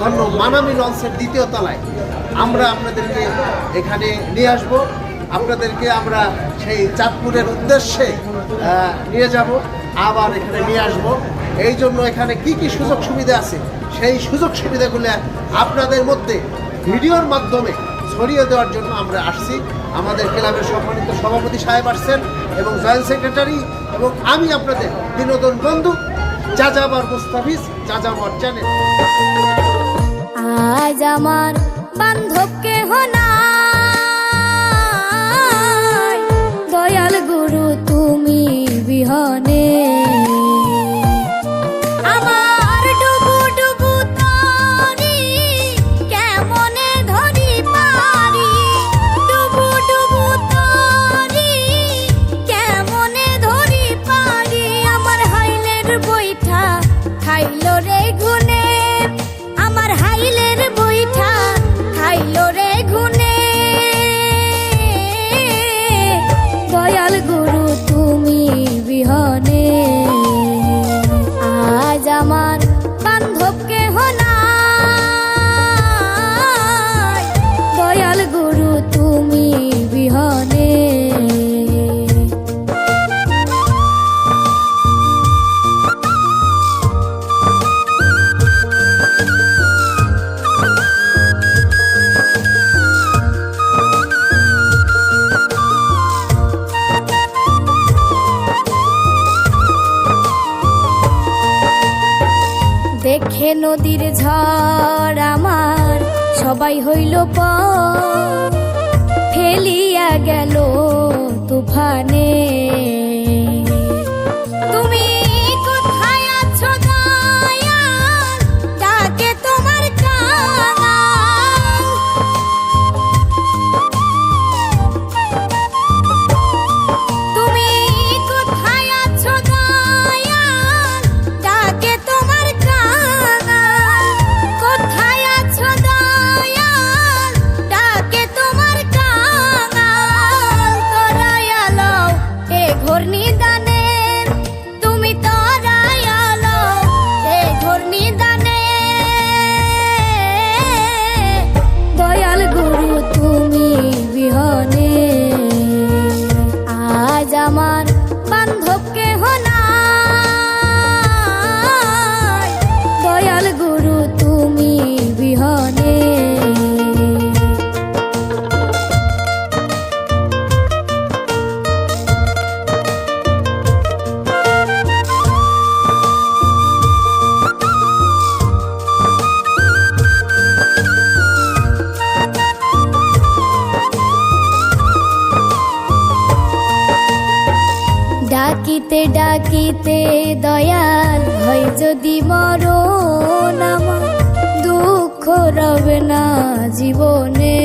ধন্য মানামি লঞ্চের দ্বিতীয় তলায় আমরা আপনাদেরকে এখানে নিয়ে আসব। আপনাদেরকে আমরা সেই চাঁদপুরের উদ্দেশ্যে নিয়ে যাব, আবার এখানে নিয়ে আসব। এই জন্য এখানে কি কি সুযোগ সুবিধা আছে? সেই সুযোগ সুবিধাগুলো আপনাদের মধ্যে ভিডিওর মাধ্যমে ছড়িয়ে দেওয়ার জন্য আমরা আসছি। আমাদের ক্লাবের সম্মানিত সভাপতি সাহেব আসছেন এবং জয়েন্ট সেক্রেটারি এবং আমি আপনাদের বিনোদন বন্ধু, যাযাবার মুস্তাফিজ, যাযাবর চ্যানেল। আজ আমার বান্ধব কেহ নাই নদীর ঝড় আমার সবাই হইল প ডাকিতে দয়াল হয় যদি মর নাম দুঃখ রবে না জীবনে।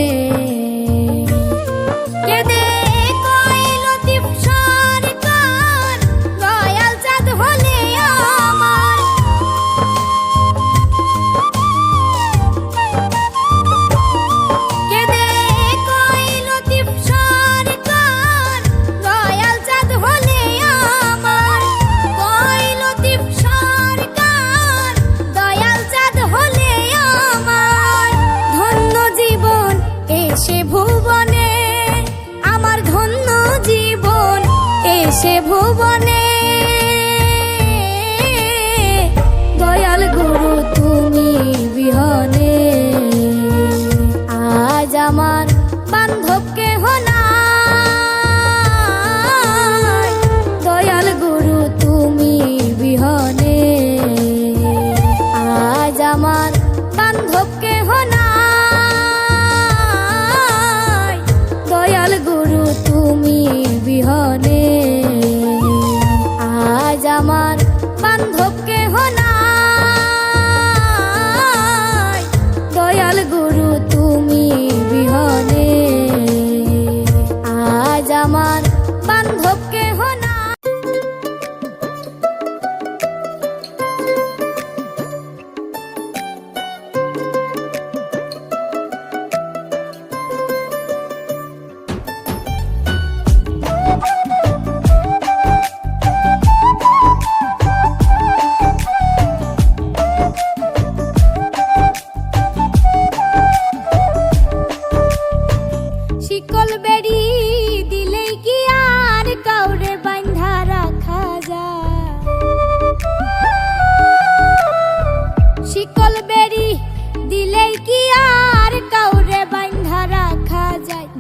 এসে ভুবনে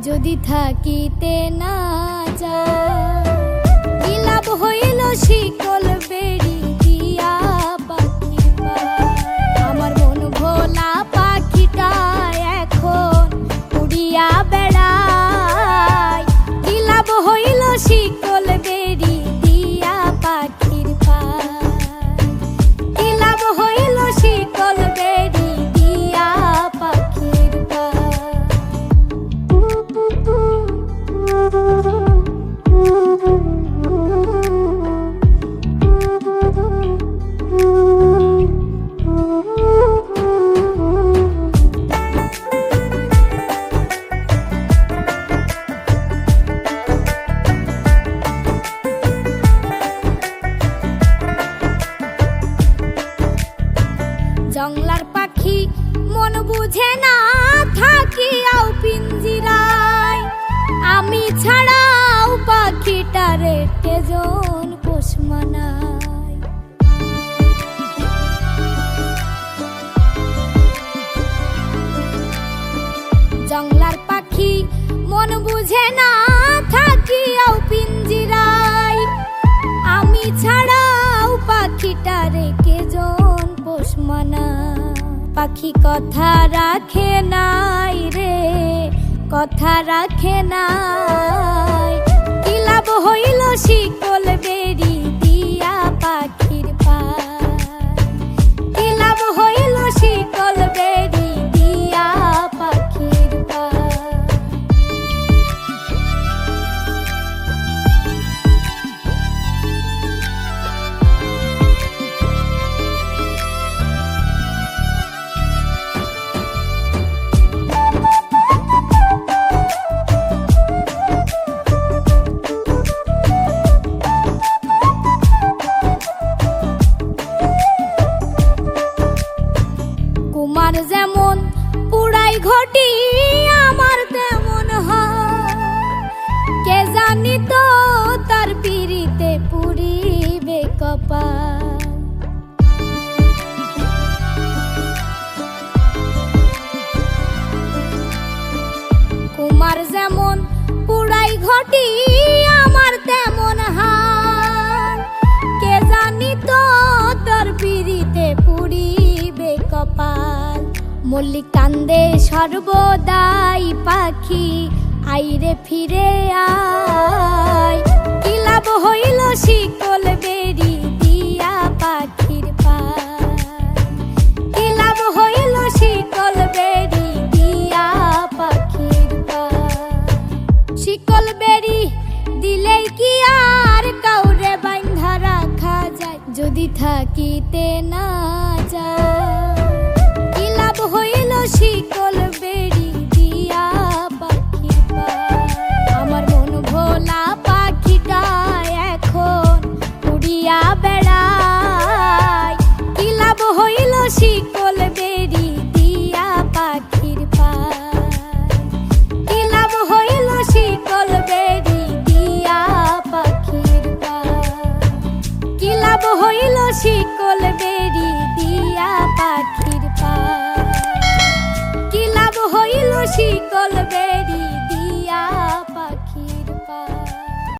থাকিতে না যা বিলাপ হইল শিকল বুঝে না থাকিয়াও পিঞ্জিরায়। আমি ছাড়াও পাখিটারে কেজন পোষ জংলার পাখি মন বুঝে না থাকিয়াও পিঞ্জিরায়। আমি ছাড়াও পাখিটা রেখে জন পোষ মানা পাখি কথা রাখে নাই রে কথা রাখে নাই। কি লাভ হইল শিকল কপাল। কুমার যেমন পুরাই ঘটি, আমার তেমন হাল কে জানি তো তোর পিড়িতে পুরিবে কপাল। মল্লিক কান্দে সর্বদাই পাখি, আইরে ফিরে আয়। কি হইল শিকল বেরি থাকিতে না যায়